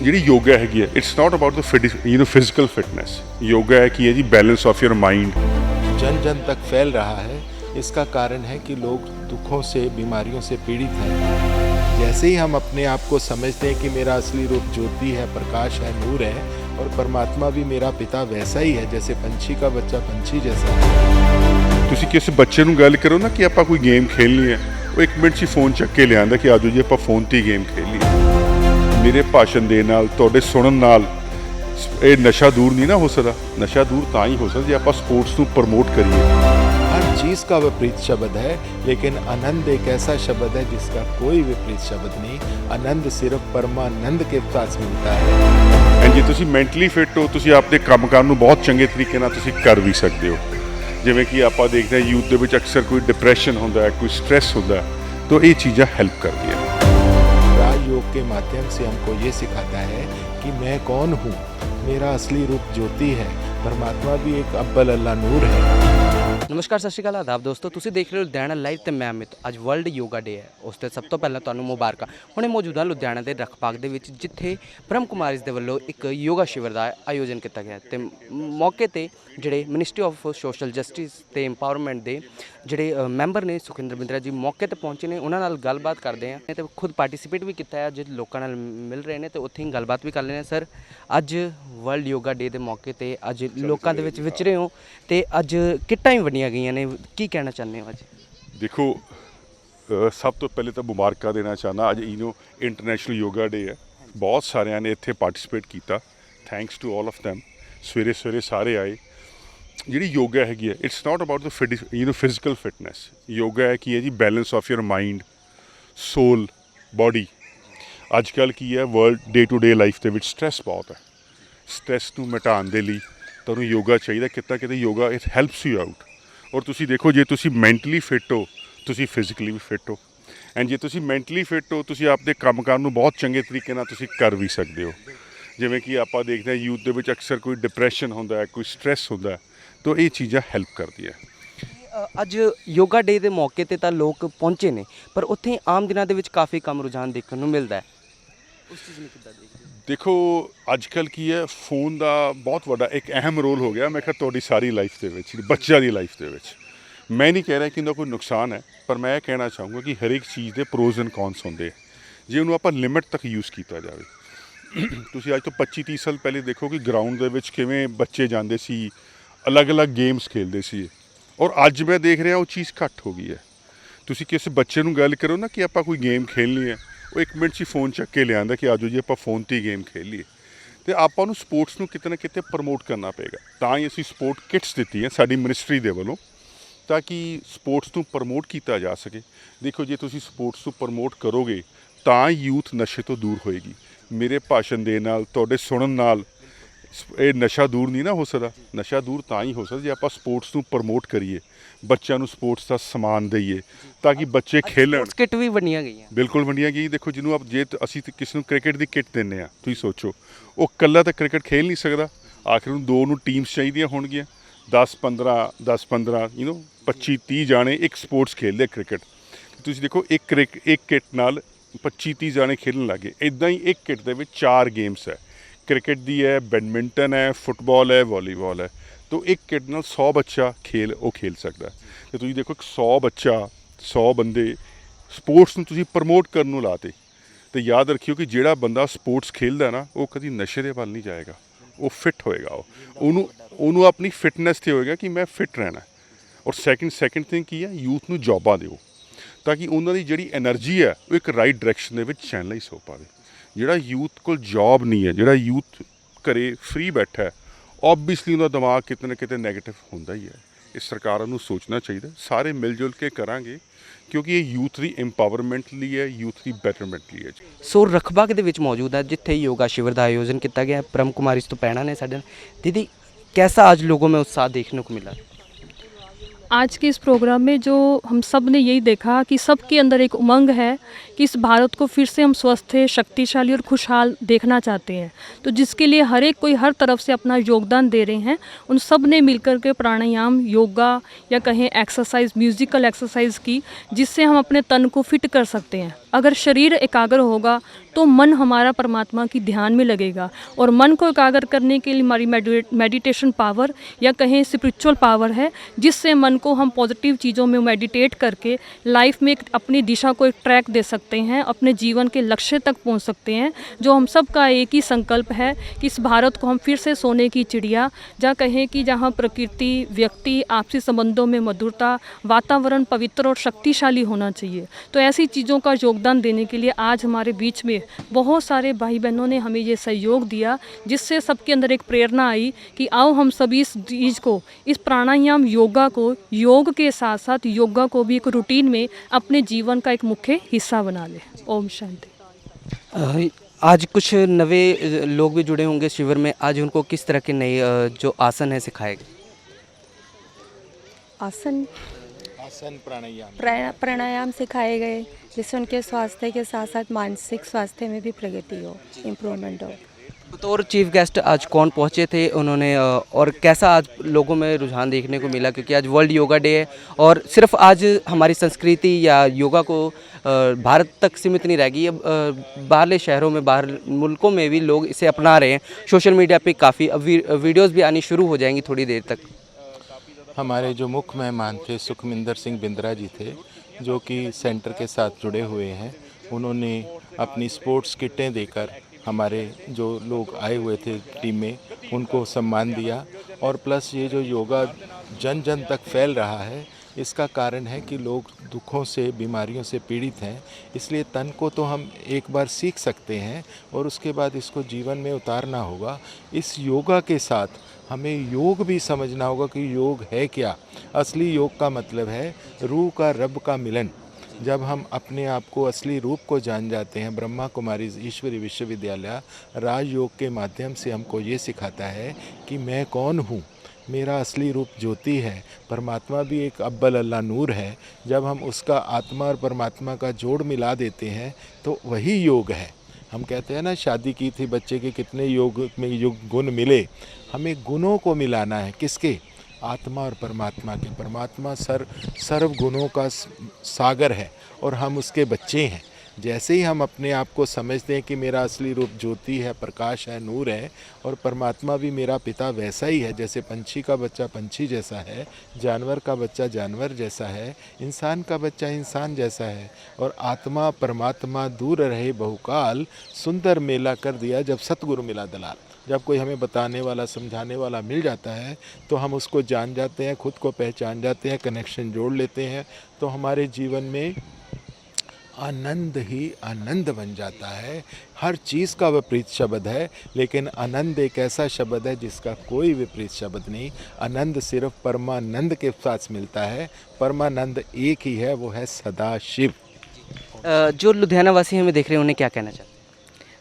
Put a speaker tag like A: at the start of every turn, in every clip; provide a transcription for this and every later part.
A: ਜਿਹੜੀ ਯੋਗਾ ਹੈਗੀ ਹੈ it's not about the you know physical fitness yoga ਹੈ ਕੀ ਹੈ ਜੀ ਬੈਲੈਂਸ ਆਫ ਯਰ ਮਾਈਂਡ
B: जन जन तक फैल रहा है इसका कारण है कि लोग दुखों से बीमारियों से पीड़ित हैं जैसे ही हम अपने आप को समझते हैं कि मेरा असली रूप ज्योति है प्रकाश है नूर है और परमात्मा भी मेरा पिता वैसा ही है जैसे पंछी का बच्चा पंछी जैसा है
A: ਤੁਸੀਂ ਕਿਸੇ ਬੱਚੇ ਨੂੰ ਗੱਲ ਕਰੋ ਨਾ ਕਿ ਆਪਾਂ ਕੋਈ ਗੇਮ ਖੇਲਣੀ ਹੈ ਉਹ ਇੱਕ ਮਿੰਟ 'ਚ ਹੀ ਫੋਨ ਚੱਕ ਕੇ ਲਿਆਂਦਾ ਕਿ ਆਜੋ ਜੀ ਆਪਾਂ ਫੋਨ ਤੇ ਹੀ ਗੇਮ ਖੇਲੀਏ ਮੇਰੇ ਭਾਸ਼ਣ ਦੇ ਨਾਲ ਤੁਹਾਡੇ ਸੁਣਨ ਨਾਲ ਸ- ਇਹ ਨਸ਼ਾ ਦੂਰ ਨਹੀਂ ਨਾ ਹੋ ਸਕਦਾ ਨਸ਼ਾ ਦੂਰ ਤਾਂ ਹੀ ਹੋ ਸਕਦਾ ਜੇ ਆਪਾਂ ਸਪੋਰਟਸ ਨੂੰ ਪ੍ਰਮੋਟ ਕਰੀਏ
B: हर चीज़ का विपरीत शब्द है लेकिन आनंद एक ऐसा शब्द है जिसका कोई विपरीत शब्द नहीं आनंद सिर्फ परमानंद के पास मिलता है
A: ਐਂਡ ਜੇ ਤੁਸੀਂ ਮੈਂਟਲੀ ਫਿੱਟ ਹੋ ਤੁਸੀਂ ਆਪਣੇ ਕੰਮ ਕਰਨ ਨੂੰ ਬਹੁਤ ਚੰਗੇ ਤਰੀਕੇ ਨਾਲ ਤੁਸੀਂ ਕਰ ਵੀ ਸਕਦੇ ਹੋ ਜਿਵੇਂ ਕਿ ਆਪਾਂ ਦੇਖਦੇ ਹਾਂ ਯੂਥ ਦੇ ਵਿੱਚ ਅਕਸਰ ਕੋਈ ਡਿਪਰੈਸ਼ਨ ਹੁੰਦਾ ਹੈ ਕੋਈ ਸਟ੍ਰੈਸ ਹੁੰਦਾ ਹੈ ਤਾਂ ਇਹ ਚੀਜ਼ਾਂ ਹੈਲਪ ਕਰਦੀਆਂ
B: राजयोग के माध्यम से हमको ये सिखाता है कि मैं कौन हूँ मेरा असली रूप ज्योति है परमात्मा भी एक अब्बल अल्लाह नूर है
C: ਨਮਸਕਾਰ ਸਤਿ ਸ਼੍ਰੀ ਅਕਾਲ। ਆਦਾਬ ਦੋਸਤੋ ਤੁਸੀਂ ਦੇਖ ਰਹੇ ਹੋ ਲੁਧਿਆਣਾ ਲਾਈਵ ਤੇ ਮੈਂ ਅਮਿਤ। ਅੱਜ ਵਰਲਡ ਯੋਗਾ ਡੇ ਹੈ। ਉਸ ਤੇ ਸਭ ਤੋਂ ਪਹਿਲਾਂ ਤੁਹਾਨੂੰ ਮੁਬਾਰਕਾਂ। ਹੁਣੇ ਮੌਜੂਦਾ ਲੁਧਿਆਣਾ ਦੇ ਰਖਪਾਕ ਦੇ ਵਿੱਚ ਜਿੱਥੇ ਬ੍ਰਹਮ ਕੁਮਾਰੀਜ਼ ਦੇ ਵੱਲੋਂ ਇੱਕ ਯੋਗਾ ਸ਼ਿਵਰ ਦਾ ਆਯੋਜਨ ਕੀਤਾ ਗਿਆ ਤੇ ਮੌਕੇ ਤੇ ਜਿਹੜੇ ਮਿਨਿਸਟਰੀ ਆਫ ਸੋਸ਼ਲ ਜਸਟਿਸ ਤੇ ਇੰਪਾਵਰਮੈਂਟ ਦੇ ਜਿਹੜੇ ਮੈਂਬਰ ਨੇ ਸੁਖਿੰਦਰ ਬਿੰਦਰਾ ਜੀ ਮੌਕੇ ਤੇ ਪਹੁੰਚੇ ਨੇ। ਉਹਨਾਂ ਨਾਲ ਗੱਲਬਾਤ ਕਰਦੇ ਆ ਤੇ ਖੁਦ ਪਾਰਟਿਸਿਪੇਟ ਵੀ ਕੀਤਾ ਹੈ। ਅੱਜ ਲੋਕਾਂ ਨਾਲ ਮਿਲ ਰਹੇ ਨੇ ਤੇ ਉੱਥੇ ਹੀ ਗੱਲਬਾਤ ਵੀ ਕਰ ਲੈਣੇ ਸਰ ਅੱਜ ਵਰਲਡ ਯੋਗਾ ਡੇ ਦੇ ਮੌਕੇ ਤੇ ਅੱਜ ਲੋਕਾਂ ਦੇ ਵਿੱਚ ਵਿਚਰੇ ਹੋ। ਤੇ ਅੱਜ ਕਿੱਟਾਂ ਹੀ ਵੰਡੀਆਂ ਗਈਆਂ ਨੇ ਕੀ ਕਹਿਣਾ ਚਾਹੁੰਦੇ ਹੋ ਅੱਜ
A: ਦੇਖੋ ਅ, ਸਭ ਤੋਂ ਪਹਿਲੇ ਤਾਂ ਮੁਬਾਰਕਾਂ ਦੇਣਾ ਚਾਹਨਾ ਅੱਜ ਇਨੋ ਇੰਟਰਨੈਸ਼ਨਲ ਯੋਗਾ ਡੇ ਹੈ ਬਹੁਤ ਸਾਰਿਆਂ ਨੇ ਇੱਥੇ ਪਾਰਟਿਸਿਪੇਟ ਕੀਤਾ ਥੈਂਕਸ ਟੂ 올 ਆਫ them ਸਵੇਰੇ ਸਵੇਰੇ ਸਾਰੇ ਆਏ ਜਿਹੜੀ ਯੋਗਾ ਹੈਗੀ ਹੈ it's not about the you know physical fitness yoga ਹੈ ਕੀ ਹੈ ਜੀ balance of your mind soul body ਅੱਜ ਕੱਲ ਕੀ ਹੈ world day to day life ਦੇ ਵਿੱਚ ਸਟ੍ਰੈਸ ਬਹੁਤ ਹੈ ਸਟ੍ਰੈਸ ਨੂੰ ਮਿਟਾਉਣ ਦੇ ਲਈ ਤੁਹਾਨੂੰ ਯੋਗਾ ਚਾਹੀਦਾ ਕਿਤੇ ਕਿਤੇ yoga it helps you out ਔਰ ਤੁਸੀਂ ਦੇਖੋ ਜੇ ਤੁਸੀਂ ਮੈਂਟਲੀ ਫਿੱਟ ਹੋ, ਤੁਸੀਂ ਫਿਜ਼ੀਕਲੀ ਵੀ ਫਿੱਟ ਹੋ। ਐਂਡ ਜੇ ਤੁਸੀਂ ਮੈਂਟਲੀ ਫਿੱਟ ਹੋ, ਤੁਸੀਂ ਆਪਦੇ ਕੰਮ ਕਰਨ ਨੂੰ ਬਹੁਤ ਚੰਗੇ ਤਰੀਕੇ ਨਾਲ ਤੁਸੀਂ ਕਰ ਵੀ ਸਕਦੇ ਹੋ। ਜਿਵੇਂ ਕਿ ਆਪਾਂ ਦੇਖਦੇ ਹਾਂ ਯੂਥ ਦੇ ਵਿੱਚ ਅਕਸਰ ਕੋਈ ਡਿਪਰੈਸ਼ਨ ਹੁੰਦਾ ਹੈ, ਕੋਈ ਸਟ੍ਰੈਸ ਹੁੰਦਾ ਹੈ, ਤਾਂ ਇਹ ਚੀਜ਼ਾਂ ਹੈਲਪ ਕਰਦੀ
C: ਹੈ। ਅੱਜ ਯੋਗਾ ਡੇ ਦੇ ਮੌਕੇ ਤੇ ਤਾਂ ਲੋਕ ਪਹੁੰਚੇ ਨੇ, ਪਰ ਉੱਥੇ ਆਮ ਦਿਨਾਂ ਦੇ ਵਿੱਚ ਕਾਫੀ ਕੰਮ ਰੁਝਾਨ ਦੇਖਣ ਨੂੰ ਮਿਲਦਾ ਹੈ। ਉਸ ਚੀਜ਼ ਨੂੰ ਕਿੱਦਾਂ ਦੇਖਦੇ
A: ਦੇਖੋ ਅੱਜ ਕੱਲ ਕੀ ਹੈ, ਫੋਨ ਦਾ ਬਹੁਤ ਵੱਡਾ ਇੱਕ ਅਹਿਮ ਰੋਲ ਹੋ ਗਿਆ। ਮੈਂ ਕਿਹਾ ਤੁਹਾਡੀ ਸਾਰੀ ਲਾਈਫ ਦੇ ਵਿੱਚ ਬੱਚਿਆਂ ਦੀ ਲਾਈਫ ਦੇ ਵਿੱਚ। ਮੈਂ ਨਹੀਂ ਕਹਿ ਰਿਹਾ ਕਿ ਇਹਦਾ ਕੋਈ ਨੁਕਸਾਨ ਹੈ, ਪਰ ਮੈਂ ਇਹ ਕਹਿਣਾ ਚਾਹੂੰਗਾ ਕਿ ਹਰ ਇੱਕ ਚੀਜ਼ ਦੇ ਪ੍ਰੋਜ਼ ਐਂਡ ਕੌਨਸ ਹੁੰਦੇ ਆ। ਜੇ ਉਹਨੂੰ ਆਪਾਂ ਲਿਮਿਟ ਤੱਕ ਯੂਜ਼ ਕੀਤਾ ਜਾਵੇ। ਤੁਸੀਂ ਅੱਜ ਤੋਂ 25 30 ਸਾਲ ਪਹਿਲੇ ਦੇਖੋ ਕਿ ਗਰਾਊਂਡ ਦੇ ਵਿੱਚ ਕਿਵੇਂ ਬੱਚੇ ਜਾਂਦੇ ਸੀ, ਅਲੱਗ-ਅਲੱਗ ਗੇਮਸ ਖੇਡਦੇ ਸੀ। ਔਰ ਅੱਜ ਮੈਂ ਦੇਖ ਰਿਹਾ ਉਹ ਚੀਜ਼ ਘੱਟ ਹੋ ਗਈ ਹੈ। ਤੁਸੀਂ ਕਿਸੇ ਬੱਚੇ ਨੂੰ ਗੱਲ ਕਰੋ ਨਾ ਕਿ ਆਪਾਂ ਕੋਈ ਗੇਮ ਖੇਲਣੀ ਹੈ। ਉਹ ਇੱਕ ਮਿੰਟ 'ਚ ਫੋਨ ਚੱਕ ਕੇ ਲਿਆਂਦਾ ਕਿ ਆਜੋ ਜੀ ਆਪਾਂ ਫੋਨ ਤੇ ਹੀ ਗੇਮ ਖੇਲੀਏ। ਤੇ ਆਪਾਂ ਨੂੰ ਸਪੋਰਟਸ ਨੂੰ ਕਿਤੇ ਨਾ ਕਿਤੇ ਪ੍ਰਮੋਟ ਕਰਨਾ ਪਏਗਾ। ਤਾਂ ਹੀ ਅਸੀਂ ਸਪੋਰਟ ਕਿਟਸ ਦਿੱਤੀਆਂ ਸਾਡੀ ਮਿਨਿਸਟਰੀ ਦੇ ਵੱਲੋਂ, ਤਾਂ ਕਿ ਸਪੋਰਟਸ ਨੂੰ ਪ੍ਰਮੋਟ ਕੀਤਾ ਜਾ ਸਕੇ। ਦੇਖੋ ਜੇ ਤੁਸੀਂ ਸਪੋਰਟਸ ਨੂੰ ਪ੍ਰਮੋਟ ਕਰੋਗੇ, ਤਾਂ ਯੂਥ ਨਸ਼ੇ ਤੋਂ ਦੂਰ ਹੋਏਗੀ। ਮੇਰੇ ਭਾਸ਼ਣ ਦੇ ਨਾਲ, ਤੁਹਾਡੇ ਸੁਣਨ ਨਾਲ ਇਹ ਨਸ਼ਾ ਦੂਰ ਨਹੀਂ ਨਾ ਹੋ ਸਕਦਾ। ਨਸ਼ਾ ਦੂਰ ਤਾਂ ਹੀ ਹੋ ਸਕਦਾ ਜੇ ਆਪਾਂ ਸਪੋਰਟਸ ਨੂੰ ਪ੍ਰਮੋਟ ਕਰੀਏ। ਬੱਚਿਆਂ ਨੂੰ ਸਪੋਰਟਸ ਦਾ ਸਮਾਨ ਦਈਏ ਤਾਂ ਕਿ ਬੱਚੇ ਖੇਲਣ।
C: ਕਿੱਟ ਵੀ ਵੰਡੀਆਂ ਗਈਆਂ।
A: ਬਿਲਕੁਲ ਵੰਡੀਆਂ ਗਈ ਦੇਖੋ ਜਿਹਨੂੰ ਆਪ ਜੇ ਅਸੀਂ ਕਿਸੇ ਨੂੰ ਕ੍ਰਿਕਟ ਦੀ ਕਿੱਟ ਦਿੰਨੇ ਆ ਤੁਸੀਂ ਸੋਚੋ। ਉਹ ਇਕੱਲਾ ਤਾਂ ਕ੍ਰਿਕਟ ਖੇਲ ਨਹੀਂ ਸਕਦਾ। ਆਖਿਰ ਨੂੰ ਦੋ ਨੂੰ ਟੀਮਸ ਚਾਹੀਦੀਆਂ ਹੋਣਗੀਆਂ। 10 15 10 15 ਯੂ نو 25 30 ਜਾਣੇ ਇੱਕ ਸਪੋਰਟਸ ਖੇਲਦੇ ਕ੍ਰਿਕਟ। ਤੁਸੀਂ ਦੇਖੋ ਇੱਕ ਕ੍ਰਿਕ ਇੱਕ ਕਿੱਟ ਨਾਲ 25 30 ਜਾਣੇ ਖੇਲਣ ਲੱਗੇ ਇਦਾਂ ਹੀ ਇੱਕ ਕਿੱਟ ਦੇ ਵਿੱਚ ਚਾਰ ਗੇਮਸ ਹੈ। ਕ੍ਰਿਕਟ ਦੀ ਹੈ, ਬੈਡਮਿੰਟਨ ਹੈ, ਫੁੱਟਬਾਲ ਹੈ, ਵਾਲੀਬਾਲ ਹੈ। ਤੋ ਇੱਕ ਕਿਡ ਨਾਲ 100 ਬੱਚਾ ਖੇਲ, ਉਹ ਖੇਲ ਸਕਦਾ ਤੇ ਤੁਸੀਂ ਦੇਖੋ ਇੱਕ 100 ਬੱਚਾ 100 ਬੰਦੇ ਸਪੋਰਟਸ ਨੂੰ ਤੁਸੀਂ ਪ੍ਰਮੋਟ ਕਰਨ ਨੂੰ ਲਾਤੇ। ਤੇ ਯਾਦ ਰੱਖਿਓ ਕਿ ਜਿਹੜਾ ਬੰਦਾ ਸਪੋਰਟਸ ਖੇਲਦਾ ਨਾ, ਉਹ ਕਦੀ ਨਸ਼ੇ ਦੇ ਵੱਲ ਨਹੀਂ ਜਾਏਗਾ। ਉਹ ਫਿੱਟ ਹੋਏਗਾ ਉਹ। ਉਹਨੂੰ ਉਹਨੂੰ ਆਪਣੀ ਫਿਟਨੈਸ ਤੇ ਹੋਏਗਾ ਕਿ ਮੈਂ ਫਿੱਟ ਰਹਿਣਾ ਔਰ ਸੈਕਿੰਡ ਸੈਕਿੰਡ ਥਿੰਗ ਕੀ ਹੈ? ਯੂਥ ਨੂੰ ਜੋਬਾਂ ਦਿਓ। ਤਾਂ ਕਿ ਉਹਨਾਂ ਦੀ ਜਿਹੜੀ એનર્ਜੀ ਹੈ, ਉਹ ਇੱਕ ਰਾਈਟ ਡਾਇਰੈਕਸ਼ਨ ਦੇ ਵਿੱਚ ਚੈਨਲਾਈਜ਼ ਹੋ ਪਾਵੇ। ਜਿਹੜਾ ਯੂਥ ਕੋਲ ਜੌਬ ਨਹੀਂ ਹੈ, ਜਿਹੜਾ ਯੂਥ ਘਰੇ ਫ੍ਰੀ ਬੈਠਾ ਹੈ ਆਬਵੀਅਸਲੀ ਉਹਦਾ ਦਿਮਾਗ ਕਿਤੇ ਨਾ ਕਿਤੇ ਨੈਗੇਟਿਵ ਹੁੰਦਾ ਹੀ ਹੈ। ਇਸ ਸਰਕਾਰਾਂ ਨੂੰ ਸੋਚਣਾ ਚਾਹੀਦਾ ਸਾਰੇ ਮਿਲ ਜੁਲ ਕੇ ਕਰਾਂਗੇ ਕਿਉਂਕਿ ਇਹ ਯੂਥ ਦੀ ਇੰਪਾਵਰਮੈਂਟ ਲਈ ਹੈ, ਯੂਥ ਦੀ ਬੈਟਰਮੈਂਟ ਲਈ ਹੈ।
C: ਸੋ ਰਖਬਾਗ ਦੇ ਵਿੱਚ ਮੌਜੂਦ ਹੈ, ਜਿੱਥੇ ਯੋਗਾ ਸ਼ਿਵਰ ਦਾ ਆਯੋਜਨ ਕੀਤਾ ਗਿਆ ਹੈ। ਪ੍ਰਮ ਇਸ ਤੋਂ ਪੈਣਾ ਨੇ ਸਾਡੇ ਦੀਦੀ कैसा ਅੱਜ ਲੋਕਾਂ में ਉਤਸ਼ਾਹ ਦੇਖਣ ਨੂੰ ਮਿਲਿਆ?
D: आज के इस प्रोग्राम में जो हम सबने यही देखा कि सबके अंदर एक उमंग है कि इस भारत को फिर से हम स्वस्थ, शक्तिशाली और खुशहाल देखना चाहते हैं। तो जिसके लिए हर एक कोई हर तरफ़ से अपना योगदान दे रहे हैं, उन सबने मिलकर के प्राणायाम, योगा या कहें एक्सरसाइज म्यूजिकल एक्सरसाइज की, जिससे हम अपने तन को फिट कर सकते हैं। अगर शरीर एकाग्र होगा तो मन हमारा परमात्मा की ध्यान में लगेगा और मन को एकाग्र करने के लिए हमारी मेडिटेशन पावर या कहें स्पिरिचुअल पावर है, जिससे मन को हम पॉजिटिव चीज़ों में मेडिटेट करके लाइफ में एक अपनी दिशा को एक ट्रैक दे सकते हैं, अपने जीवन के लक्ष्य तक पहुँच सकते हैं, जो हम सब का एक ही संकल्प है कि इस भारत को हम फिर से सोने की चिड़िया, जहाँ कहें कि जहाँ प्रकृति, व्यक्ति, आपसी संबंधों में मधुरता, वातावरण पवित्र और शक्तिशाली होना चाहिए। तो ऐसी चीज़ों का योगदान देने के लिए आज हमारे बीच में बहुत सारे भाई बहनों ने हमें ये सहयोग दिया, जिससे सबके अंदर एक प्रेरणा आई कि आओ हम सभी इस चीज़ को, इस प्राणायाम योगा को योग के साथ साथ योगा को भी एक रूटीन में अपने जीवन का एक मुख्य हिस्सा बना लें। ओम शांति।
C: आज कुछ नवे लोग भी जुड़े होंगे शिविर में। आज उनको किस तरह के नए जो आसन है सिखाए गए?
E: आसन?
B: आसन प्राणायाम।
E: प्राणायाम सिखाए गए जिससे उनके स्वास्थ्य के साथ साथ मानसिक स्वास्थ्य में भी प्रगति हो इम्प्रूवमेंट हो।
C: बतौर चीफ गेस्ट आज कौन पहुँचे थे, उन्होंने और कैसा आज लोगों में रुझान देखने को मिला? क्योंकि आज वर्ल्ड योगा डे है और सिर्फ़ आज हमारी संस्कृति या योगा को भारत तक सीमित नहीं रहेगी अब बाहरले शहरों में, बाहर मुल्कों में भी लोग इसे अपना रहे हैं। सोशल मीडिया पे काफ़ी, अब वीडियोज़ भी आनी शुरू हो जाएँगी थोड़ी देर तक।
B: हमारे जो मुख्य मेहमान थे, सुखमिंदर सिंह बिंद्रा जी थे, जो कि सेंटर के साथ जुड़े हुए हैं, उन्होंने अपनी स्पोर्ट्स किटें देकर हमारे जो लोग आए हुए थे टीम में, उनको सम्मान दिया और प्लस ये जो योगा जन जन तक फैल रहा है, इसका कारण है कि लोग दुखों से, बीमारियों से पीड़ित हैं। इसलिए तन को तो हम एक बार सीख सकते हैं और उसके बाद इसको जीवन में उतारना होगा। इस योगा के साथ हमें योग भी समझना होगा कि योग है क्या। असली योग का मतलब है, रूह का रब का मिलन। जब हम अपने आप को असली रूप को जान जाते हैं, ब्रह्मा कुमारी ईश्वरी विश्वविद्यालय राजयोग के माध्यम से हमको ये सिखाता है कि मैं कौन हूँ? मेरा असली रूप ज्योति है, परमात्मा भी एक अब्बल अल्लाह नूर है। जब हम उसका आत्मा और परमात्मा का जोड़ मिला देते हैं तो वही योग है। हम कहते हैं ना, शादी की थी, बच्चे के कितने योग में योग गुण मिले, हमें गुणों को मिलाना है। किसके? आत्मा और परमात्मा के परमात्मा सर सर्व गुणों का स- सागर है और हम उसके बच्चे हैं जैसे ही हम अपने आप को समझते हैं कि मेरा असली रूप ज्योति है, प्रकाश है, नूर है और परमात्मा भी मेरा पिता वैसा ही है, जैसे पंछी का बच्चा पंछी जैसा है, जानवर का बच्चा जानवर जैसा है, इंसान का बच्चा इंसान जैसा है और आत्मा परमात्मा दूर रहे बहुकाल सुंदर मेला कर दिया जब सतगुरु मिला दलाल। जब कोई हमें बताने वाला, समझाने वाला मिल जाता है तो हम उसको जान जाते हैं, खुद को पहचान जाते हैं कनेक्शन जोड़ लेते हैं तो हमारे जीवन में आनंद ही आनंद बन जाता है। हर चीज़ का विपरीत शब्द है, लेकिन आनंद एक ऐसा शब्द है जिसका कोई विपरीत शब्द नहीं। आनंद सिर्फ़ परमानंद के साथ मिलता है। परमानंद एक ही है, वो है सदा शिव
C: जो लुधियाना वासी हमें देख रहे हैं, उन्हें क्या कहना चाहते हैं?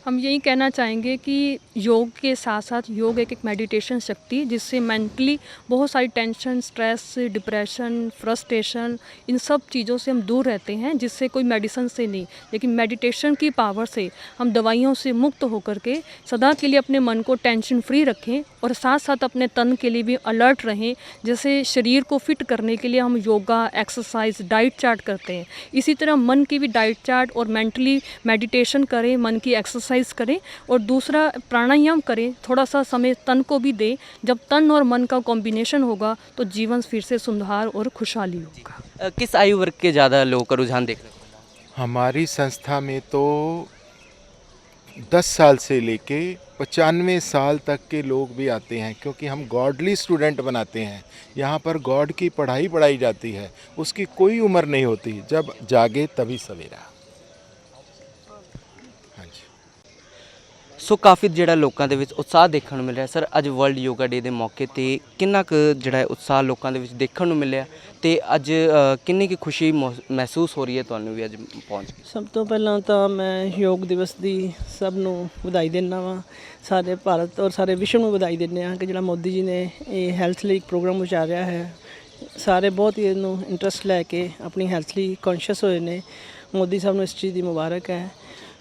D: हम यही कहना चाहेंगे कि योग के साथ साथ योग एक एक मेडिटेशन शक्ति जिससे मेंटली बहुत सारी टेंशन स्ट्रेस डिप्रेशन फ्रस्ट्रेशन इन सब चीज़ों से हम दूर रहते हैं, जिससे कोई मेडिसिन से नहीं। लेकिन मेडिटेशन की पावर से हम दवाइयों से मुक्त होकर के सदा के लिए अपने मन को टेंशन फ्री रखें और साथ साथ अपने तन के लिए भी अलर्ट रहें, जैसे शरीर को फिट करने के लिए हम योगा एक्सरसाइज डाइट चार्ट करते हैं। इसी तरह मन की भी डाइट चार्ट और मेंटली मेडिटेशन करें, मन की एक्सरसाइज करें और दूसरा प्राणायाम करें। थोड़ा सा समय तन को भी दें। जब तन और मन का कॉम्बिनेशन होगा तो जीवन फिर से सुधार और खुशहाली होगा।
C: किस आयु वर्ग के ज़्यादा लोगों का रुझान देख रहे
B: हमारी संस्था में तो 10 साल से लेके पचानवे साल तक के लोग भी आते हैं क्योंकि हम गॉडली स्टूडेंट बनाते हैं। यहाँ पर गॉड की पढ़ाई पढ़ाई जाती है। उसकी कोई उम्र नहीं होती। जब जागे तभी सवेरा।
C: ਸੋ ਕਾਫੀ ਜਿਹੜਾ ਲੋਕਾਂ ਦੇ ਵਿੱਚ ਉਤਸ਼ਾਹ ਦੇਖਣ ਨੂੰ ਮਿਲ ਰਿਹਾ ਸਰ, ਅੱਜ ਵਰਲਡ ਯੋਗਾ ਡੇ ਦੇ ਮੌਕੇ ਤੇ ਕਿੰਨਾ ਕੁ ਜਿਹੜਾ ਹੈ ਉਤਸ਼ਾਹ ਲੋਕਾਂ ਦੇ ਵਿੱਚ ਦੇਖਣ ਨੂੰ ਮਿਲਿਆ ਤੇ ਅੱਜ ਕਿੰਨੀ ਕੁ ਖੁਸ਼ੀ ਮੌ- ਮਹਿਸੂਸ ਹੋ ਰਹੀ ਹੈ ਤੁਹਾਨੂੰ ਵੀ ਅੱਜ ਪਹੁੰਚ ਕੇ?
F: ਸਭ ਤੋਂ ਪਹਿਲਾਂ ਤਾਂ ਮੈਂ ਯੋਗ ਦਿਵਸ ਦੀ ਸਭ ਨੂੰ ਵਧਾਈ ਦਿੰਦਾ ਵਾਂ। ਸਾਰੇ ਭਾਰਤ ਔਰ ਸਾਰੇ ਵਿਸ਼ਵ ਨੂੰ ਵਧਾਈ ਦਿੰਦੇ ਹਾਂ ਕਿ ਜਿਹੜਾ ਮੋਦੀ ਜੀ ਨੇ ਇਹ ਹੈਲਥ ਲਈ ਇੱਕ ਪ੍ਰੋਗਰਾਮ ਉਚਾਰਿਆ ਹੈ। ਸਾਰੇ ਬਹੁਤ ਹੀ ਇਹਨੂੰ ਇੰਟਰਸਟ ਲੈ ਕੇ ਆਪਣੀ ਹੈਲਥ ਲਈ ਕੌਨਸ਼ੀਅਸ ਹੋਏ ਨੇ। ਮੋਦੀ ਸਾਹਿਬ ਨੂੰ ਇਸ ਚੀਜ਼ ਦੀ ਮੁਬਾਰਕ ਹੈ।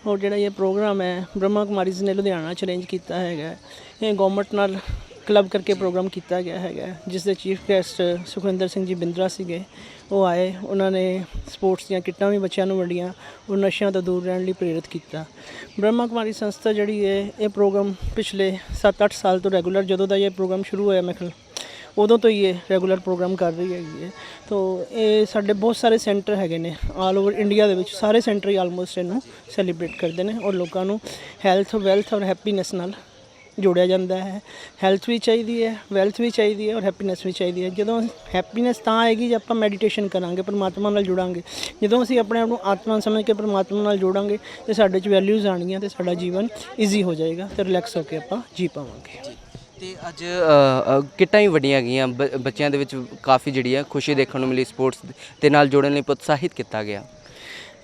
F: ਔਰ ਜਿਹੜਾ ਇਹ ਪ੍ਰੋਗਰਾਮ ਹੈ, ਬ੍ਰਹਮਾ ਕੁਮਾਰੀਜ਼ ਨੇ ਲੁਧਿਆਣਾ ਚ ਅਰੇਂਜ ਕੀਤਾ ਹੈਗਾ ਇਹ ਗਵਰਨਮੈਂਟ ਨਾਲ ਕਲੱਬ ਕਰਕੇ ਪ੍ਰੋਗਰਾਮ ਕੀਤਾ ਗਿਆ ਹੈਗਾ ਜਿਸ ਦੇ ਚੀਫ ਗੈਸਟ ਸੁਖਵਿੰਦਰ ਸਿੰਘ ਜੀ ਬਿੰਦਰਾ ਸੀਗੇ। ਉਹ ਆਏ, ਉਹਨਾਂ ਨੇ ਸਪੋਰਟਸ ਦੀਆਂ ਕਿੱਟਾਂ ਵੀ ਬੱਚਿਆਂ ਨੂੰ ਵੰਡੀਆਂ ਔਰ ਨਸ਼ਿਆਂ ਤੋਂ ਦੂਰ ਰਹਿਣ ਲਈ ਪ੍ਰੇਰਿਤ ਕੀਤਾ। ਬ੍ਰਹਮਾ ਕੁਮਾਰੀ ਸੰਸਥਾ ਜਿਹੜੀ ਹੈ, ਇਹ ਪ੍ਰੋਗਰਾਮ ਪਿਛਲੇ 7-8 ਸਾਲ ਤੋਂ ਰੈਗੂਲਰ ਜਦੋਂ ਦਾ ਇਹ ਪ੍ਰੋਗਰਾਮ ਸ਼ੁਰੂ ਹੋਇਆ, ਮੈਂ ਖਿਆਲ ਉਦੋਂ ਤੋਂ ਹੀ ਇਹ ਰੈਗੂਲਰ ਪ੍ਰੋਗਰਾਮ ਕਰ ਰਹੀ ਹੈਗੀ ਹੈ। ਤੋਂ ਇਹ ਸਾਡੇ ਬਹੁਤ ਸਾਰੇ ਸੈਂਟਰ ਹੈਗੇ ਨੇ ਆਲ ਓਵਰ ਇੰਡੀਆ ਦੇ ਵਿੱਚ। ਸਾਰੇ ਸੈਂਟਰ ਹੀ ਆਲਮੋਸਟ ਇਹਨੂੰ ਸੈਲੀਬ੍ਰੇਟ ਕਰਦੇ ਨੇ ਔਰ ਲੋਕਾਂ ਨੂੰ ਹੈਲਥ ਵੈਲਥ ਔਰ ਹੈਪੀਨੈਸ ਨਾਲ ਜੋੜਿਆ ਜਾਂਦਾ ਹੈ। ਹੈਲਥ ਵੀ ਚਾਹੀਦੀ ਹੈ ਵੈਲਥ ਵੀ ਚਾਹੀਦੀ ਹੈ ਔਰ ਹੈਪੀਨੈਸ ਵੀ ਚਾਹੀਦੀ ਹੈ। ਜਦੋਂ ਹੈਪੀਨੈਸ ਤਾਂ ਆਏਗੀ ਜੇ ਆਪਾਂ ਮੈਡੀਟੇਸ਼ਨ ਕਰਾਂਗੇ, ਪਰਮਾਤਮਾ ਨਾਲ ਜੁੜਾਂਗੇ। ਜਦੋਂ ਅਸੀਂ ਆਪਣੇ ਆਪ ਨੂੰ ਆਤਮਾ ਸਮਝ ਕੇ ਪਰਮਾਤਮਾ ਨਾਲ ਜੋੜਾਂਗੇ ਤੇ ਸਾਡੇ 'ਚ ਵੈਲਿਊਜ਼ ਆਣਗੀਆਂ ਤੇ ਸਾਡਾ ਜੀਵਨ ਈਜ਼ੀ ਹੋ ਜਾਏਗਾ ਤੇ ਰਿਲੈਕਸ ਹੋ ਕੇ ਆਪਾਂ ਜੀ ਪਾਵਾਂਗੇ।
C: ਤੇ ਅੱਜ ਕਿੱਟਾਂ ਹੀ ਵੱਡੀਆਂ ਗਈਆਂ ਬ- ਬੱਚਿਆਂ ਦੇ ਵਿੱਚ ਕਾਫੀ ਜਿਹੜੀ ਹੈ ਖੁਸ਼ੀ ਦੇਖਣ ਨੂੰ ਮਿਲੀ ਸਪੋਰਟਸ ਦੇ ਨਾਲ ਜੋੜਨ ਲਈ ਪ੍ਰੋਤਸਾਹਿਤ ਕੀਤਾ ਗਿਆ।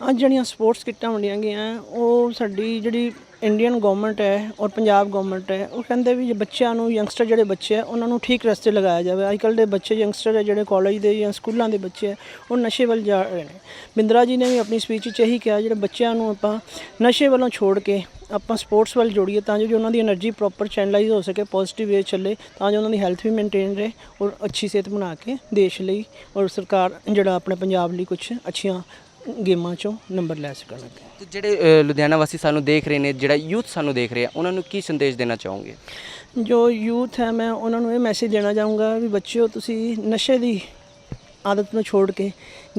F: ਅੱਜ ਜਿਹੜੀਆਂ ਸਪੋਰਟਸ ਕਿੱਟਾਂ ਵੰਡੀਆਂ ਗਈਆਂ, ਉਹ ਸਾਡੀ ਜਿਹੜੀ ਇੰਡੀਅਨ ਗਵਰਨਮੈਂਟ ਹੈ ਔਰ ਪੰਜਾਬ ਗਵਰਨਮੈਂਟ ਹੈ, ਉਹ ਕਹਿੰਦੇ ਵੀ ਜੇ ਬੱਚਿਆਂ ਨੂੰ, ਯੰਗਸਟਰ ਜਿਹੜੇ ਬੱਚੇ ਆ, ਉਹਨਾਂ ਨੂੰ ਠੀਕ ਰਸਤੇ ਲਗਾਇਆ ਜਾਵੇ। ਅੱਜ ਕੱਲ੍ਹ ਦੇ ਬੱਚੇ ਯੰਗਸਟਰ ਹੈ, ਜਿਹੜੇ ਕਾਲਜ ਦੇ ਜਾਂ ਸਕੂਲਾਂ ਦੇ ਬੱਚੇ ਆ, ਉਹ ਨਸ਼ੇ ਵੱਲ ਜਾ ਰਹੇ ਨੇ। ਬਿੰਦਰਾ ਜੀ ਨੇ ਵੀ ਆਪਣੀ ਸਪੀਚ 'ਚ ਇਹੀ ਕਿਹਾ, ਜਿਹੜੇ ਬੱਚਿਆਂ ਨੂੰ ਆਪਾਂ ਨਸ਼ੇ ਵੱਲੋਂ ਛੋੜ ਕੇ ਆਪਾਂ ਸਪੋਰਟਸ ਵੱਲ ਜੋੜੀਏ ਤਾਂ ਜੋ ਉਹਨਾਂ ਦੀ એનર્ਜੀ ਪ੍ਰੋਪਰ ਚੈਨਲਾਈਜ਼ ਹੋ ਸਕੇ ਪੋਜ਼ਿਟਿਵ ਵੇ ਚੱਲੇ ਤਾਂ ਜੋ ਉਹਨਾਂ ਦੀ ਹੈਲਥ ਵੀ ਮੇਨਟੇਨ ਰਹੇ ਔਰ ਅੱਛੀ ਸਿਹਤ ਬਣਾ ਕੇ ਦੇਸ਼ ਲਈ ਔਰ ਸਰਕਾਰ ਜਿਹੜਾ ਆਪਣੇ ਪੰਜਾਬ ਲਈ ਕੁਝ ਅੱਛੀਆਂ ਗੇਮਾਂ ਚੋਂ ਨੰਬਰ ਲੈ ਸਕਣ
C: ਤੇ ਜਿਹੜੇ ਲੁਧਿਆਣਾ ਵਾਸੀ ਸਾਨੂੰ ਦੇਖ ਰਹੇ ਨੇ ਜਿਹੜਾ ਯੂਥ ਸਾਨੂੰ ਦੇਖ ਰਿਹਾ ਉਹਨਾਂ ਨੂੰ ਕੀ ਸੰਦੇਸ਼ ਦੇਣਾ ਚਾਹੋਗੇ?
F: ਜੋ ਯੂਥ ਹੈ ਮੈਂ ਉਹਨਾਂ ਨੂੰ ਇਹ ਮੈਸੇਜ ਦੇਣਾ ਚਾਹੂੰਗਾ ਵੀ ਬੱਚਿਓ ਤੁਸੀਂ ਨਸ਼ੇ ਦੀ ਆਦਤ ਨੂੰ ਛੋੜ ਕੇ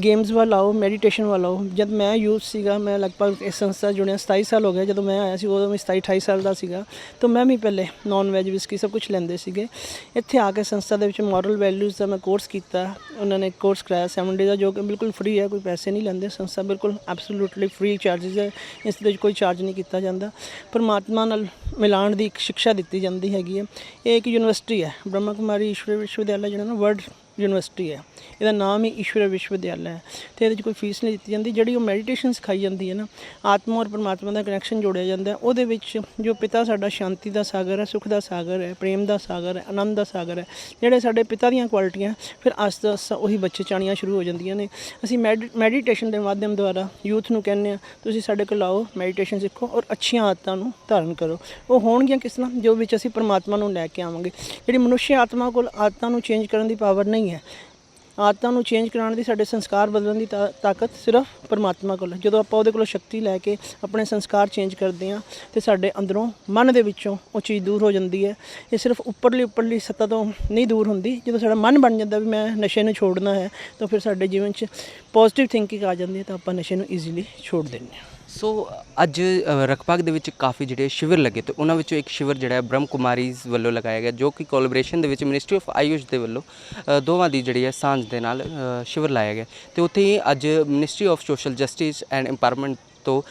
F: ਗੇਮਸ ਵੱਲ ਆਓ ਮੈਡੀਟੇਸ਼ਨ ਵੱਲ ਆਓ। ਜਦ ਮੈਂ ਯੂਥ ਸੀਗਾ, ਮੈਂ ਲਗਭਗ ਇਸ ਸੰਸਥਾ ਜੁੜਿਆ 27 ਸਾਲ ਹੋ ਗਏ ਜਦੋਂ ਮੈਂ ਆਇਆ ਸੀ, ਉਦੋਂ ਮੈਂ 27 28 ਸਾਲ ਦਾ ਸੀਗਾ। ਤਾਂ ਮੈਂ ਵੀ ਪਹਿਲੇ ਨਾਨ ਵੈਜ ਵਿਸਕੀ ਸਭ ਕੁਝ ਲੈਂਦੇ ਸੀਗੇ। ਇੱਥੇ ਆ ਕੇ ਸੰਸਥਾ ਦੇ ਵਿੱਚ ਮੋਰਲ ਵੈਲਿਊਜ਼ ਦਾ ਮੈਂ ਕੋਰਸ ਕੀਤਾ। ਉਹਨਾਂ ਨੇ ਕੋਰਸ ਕਰਾਇਆ 7 ਡੇ ਦਾ, ਜੋ ਕਿ ਬਿਲਕੁਲ ਫ੍ਰੀ ਹੈ, ਕੋਈ ਪੈਸੇ ਨਹੀਂ ਲੈਂਦੇ। ਸੰਸਥਾ ਬਿਲਕੁਲ ਐਬਸੋਲੂਟਲੀ ਫ੍ਰੀ ਚਾਰजेस ਹੈ। ਇਸ ਦੇ ਵਿੱਚ ਕੋਈ ਚਾਰਜ ਨਹੀਂ ਕੀਤਾ ਜਾਂਦਾ। ਪਰਮਾਤਮਾ ਨਾਲ ਮਿਲਾਣ ਦੀ ਇੱਕ ਸਿੱਖਿਆ ਦਿੱਤੀ ਜਾਂਦੀ ਹੈਗੀ ਹੈ। ਇਹ ਇੱਕ ਯੂਨੀਵਰਸਿਟੀ ਹੈ। ਬ੍ਰਹਮਾ ਕੁਮਾਰੀ ਈਸ਼ਵਰ ਵਿਸ਼ਵ ਵਿਸ਼ਵਵਿਦਿਆਲਾ ਜਿਹੜਾ ਨਾ ਵਰਲਡ ਯੂਨੀਵਰਸਿਟੀ ਹੈ। ਇਹਦਾ ਨਾਮ ਹੀ ਈਸ਼ਵਰ ਵਿਸ਼ਵਵਿਦਿਆਲਾ ਹੈ। ਤੇ ਇਹਦੇ 'ਚ ਕੋਈ ਫੀਸ ਨਹੀਂ ਦਿੱਤੀ ਜਾਂਦੀ। ਜਿਹੜੀ ਉਹ ਮੈਡੀਟੇਸ਼ਨ ਸਿਖਾਈ ਜਾਂਦੀ ਹੈ ਨਾ, ਆਤਮਾ ਔਰ ਪਰਮਾਤਮਾ ਦਾ ਕਨੈਕਸ਼ਨ ਜੋੜਿਆ ਜਾਂਦਾ ਉਹਦੇ ਵਿੱਚ ਜੋ ਪਿਤਾ ਸਾਡਾ ਸ਼ਾਂਤੀ ਦਾ ਸਾਗਰ ਹੈ, ਸੁਖ ਦਾ ਸਾਗਰ ਹੈ, ਪ੍ਰੇਮ ਦਾ ਸਾਗਰ ਹੈ, ਆਨੰਦ ਦਾ ਸਾਗਰ ਹੈ, ਜਿਹੜੇ ਸਾਡੇ ਪਿਤਾ ਦੀਆਂ ਕੁਆਲਿਟੀਆਂ ਫਿਰ ਆਸਤਾ ਆਸਤਾ ਉਹੀ ਬੱਚੇ ਚਾਣੀਆਂ ਸ਼ੁਰੂ ਹੋ ਜਾਂਦੀਆਂ ਨੇ। ਅਸੀਂ ਮੈਡੀਟੇਸ਼ਨ ਦੇ ਮਾਧਿਅਮ ਦੁਆਰਾ ਯੂਥ ਨੂੰ ਕਹਿੰਦੇ ਆ ਤੁਸੀਂ ਸਾਡੇ ਕੋਲ ਆਓ ਮੈਡੀਟੇਸ਼ਨ ਸਿੱਖੋ ਔਰ ਅੱਛੀਆਂ ਆਦਤਾਂ ਨੂੰ ਧਾਰਨ ਕਰੋ। ਉਹ ਹੋਣਗੀਆਂ ਕਿਸ ਤਰ੍ਹਾਂ? ਜੋ ਵਿੱਚ ਅਸੀਂ ਪਰਮਾਤਮਾ ਨੂੰ ਲੈ ਕੇ ਆਵਾਂਗੇ। ਜਿਹੜੀ ਮਨੁੱਖੀ ਆਤਮਾ ਕੋਲ ਆਦਤਾਂ ਨੂੰ ਚੇਂਜ ਕਰਨ ਦੀ ਪਾਵਰ ਨਹੀਂ ਹੈ। ਆਦਤਾਂ ਨੂੰ ਚੇਂਜ ਕਰਾਉਣ ਦੀ, ਸਾਡੇ ਸੰਸਕਾਰ ਬਦਲਣ ਦੀ ਤਾ- ਤਾਕਤ ਸਿਰਫ ਪਰਮਾਤਮਾ ਕੋਲ ਜਦੋਂ ਆਪਾਂ ਉਹਦੇ ਕੋਲੋਂ ਸ਼ਕਤੀ ਲੈ ਕੇ ਆਪਣੇ ਸੰਸਕਾਰ ਚੇਂਜ ਕਰਦੇ ਹਾਂ, ਤੇ ਸਾਡੇ ਅੰਦਰੋਂ ਮਨ ਦੇ ਵਿੱਚੋਂ ਉਹ ਚੀਜ਼ ਦੂਰ ਹੋ ਜਾਂਦੀ ਹੈ। ਇਹ ਸਿਰਫ ਉੱਪਰਲੀ ਉੱਪਰਲੀ ਸੱਤਾ ਤੋਂ ਨਹੀਂ ਦੂਰ ਹੁੰਦੀ। ਜਦੋਂ ਸਾਡਾ ਮਨ ਬਣ ਜਾਂਦਾ ਵੀ ਮੈਂ ਨਸ਼ੇ ਨੂੰ ਛੋੜਨਾ ਹੈ, ਤਾਂ ਫਿਰ ਸਾਡੇ ਜੀਵਨ 'ਚ ਪੋਜ਼ਿਟਿਵ ਥਿੰਕਿੰਗ ਆ ਜਾਂਦੀ ਹੈ, ਤਾਂ ਆਪਾਂ ਨਸ਼ੇ ਨੂੰ ਈਜ਼ੀਲੀ ਛੋੜ ਦਿੰਦੇ ਹਾਂ।
C: ਸੋ ਅੱਜ ਅ, ਦੇ ਵਿੱਚ ਕਾਫੀ ਜਿਹੜੇ ਸ਼ਿਵਰ ਲੱਗੇ ਤੇ ਉਹਨਾਂ ਵਿੱਚੋਂ ਇੱਕ ਸ਼ਿਵਰ ਜਿਹੜਾ ਹੈ ਬ੍ਰਹਮ ਕੁਮਾਰੀਜ਼ ਵੱਲੋਂ ਲਗਾਇਆ ਗਿਆ ਜੋ ਕਿ ਕੋਲੈਬੋਰੇਸ਼ਨ ਦੇ ਵਿੱਚ ਮਿਨਿਸਟਰੀ ਆਫ ਆਯੁਸ਼ ਦੇ ਵੱਲੋਂ ਦੋਵਾਂ ਦੀ ਜਿਹੜੀ ਹੈ ਸਾਂਝ ਦੇ ਨਾਲ ਸ਼ਿਵਰ ਲਾਇਆ ਗਿਆ। ਤੇ ਉੱਥੇ ਹੀ ਅੱਜ ministry of social justice and empowerment ਤੋਂ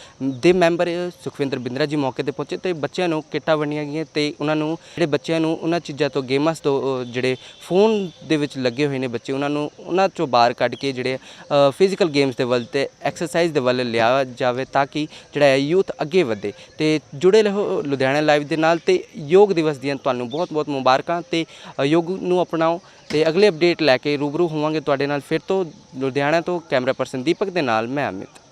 C: ਦੇ ਮੈਂਬਰ ਸੁਖਵਿੰਦਰ ਬਿੰਦਰਾ ਜੀ ਮੌਕੇ ਤੇ ਪਹੁੰਚੇ ਤੇ ਬੱਚਿਆਂ ਨੂੰ ਕਿੱਟਾਂ ਵੰਡੀਆਂ ਗਈਆਂ ਤੇ ਉਹਨਾਂ ਨੂੰ, ਜਿਹੜੇ ਬੱਚਿਆਂ ਨੂੰ ਉਹਨਾਂ ਚੀਜ਼ਾਂ ਤੋਂ, ਗੇਮਾਂ ਤੋਂ ਜਿਹੜੇ ਫੋਨ ਦੇ ਵਿੱਚ ਲੱਗੇ ਹੋਏ ਨੇ ਬੱਚੇ, ਉਹਨਾਂ ਨੂੰ ਉਹਨਾਂ ਚੋਂ ਬਾਹਰ ਕੱਢ ਕੇ ਜਿਹੜੇ ਫਿਜ਼ੀਕਲ ਗੇਮਸ ਦੇ ਵੱਲ ਤੇ ਐਕਸਰਸਾਈਜ਼ ਦੇ ਵੱਲ ਲਿਆ ਜਾਵੇ ਤਾਂ ਕਿ ਜਿਹੜਾ ਹੈ ਯੂਥ ਅੱਗੇ ਵਧੇ। ਤੇ ਜੁੜੇ ਰਹੋ ਲੁਧਿਆਣਾ ਲਾਈਵ ਦੇ ਨਾਲ ਤੇ ਯੋਗ ਦਿਵਸ ਦੀਆਂ ਤੁਹਾਨੂੰ ਬਹੁਤ-ਬਹੁਤ ਮੁਬਾਰਕਾਂ ਤੇ ਯੋਗ ਨੂੰ ਅਪਣਾਓ ਤੇ ਅਗਲੇ ਅਪਡੇਟ ਲੈ ਕੇ ਰੂਬਰੂ ਹੋਵਾਂਗੇ ਤੁਹਾਡੇ ਨਾਲ ਫਿਰ ਤੋਂ। ਲੁਧਿਆਣਾ ਤੋਂ ਕੈਮਰਾ ਪਰਸਨ ਦੀਪਕ ਦੇ ਨਾਲ, ਮੈਂ ਅਮਿਤ।